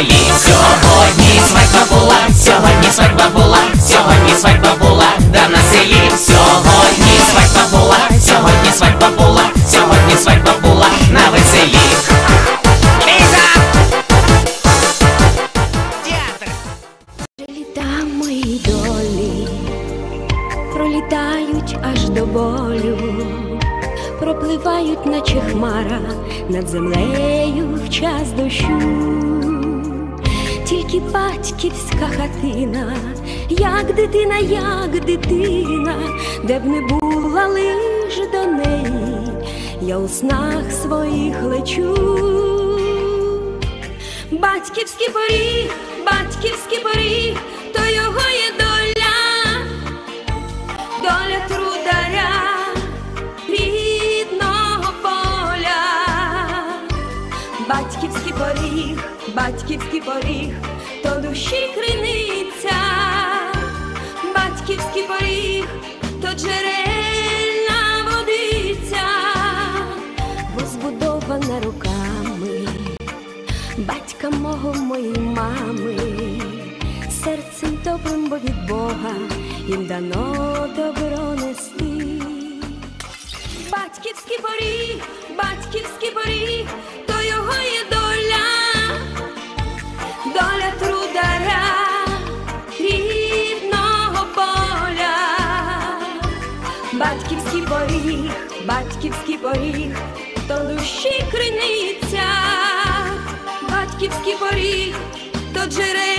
веселі. Сьогодні свадьба була, сьогодні свадьба була, сьогодні свадьба була, да на селі. Сьогодні свадьба була, сьогодні свадьба була, сьогодні свадьба була на веселі. Літа мої долі пролітають аж до болю, пропливають, наче хмара над землею в час дощу. Тільки батьківська хатина, як дитина, як дитина, де б не була лиш до неї, я у снах своїх лечу. Батьківський поріг, батьківський поріг, то його є доля, доля трударя Батьківський поріг, батьківський поріг, то душі криниця, батьківський поріг, то джерельна водиця, бо збудована руками батька мого моєї мами, серцем добрим, бо від Бога їм дано добро нести. Батьківський поріг, батьківський поріг, Батьківський поріг, батьківський поріг, то душі криниця, батьківський поріг, то джерельна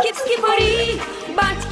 Батьківський поріг, батьківський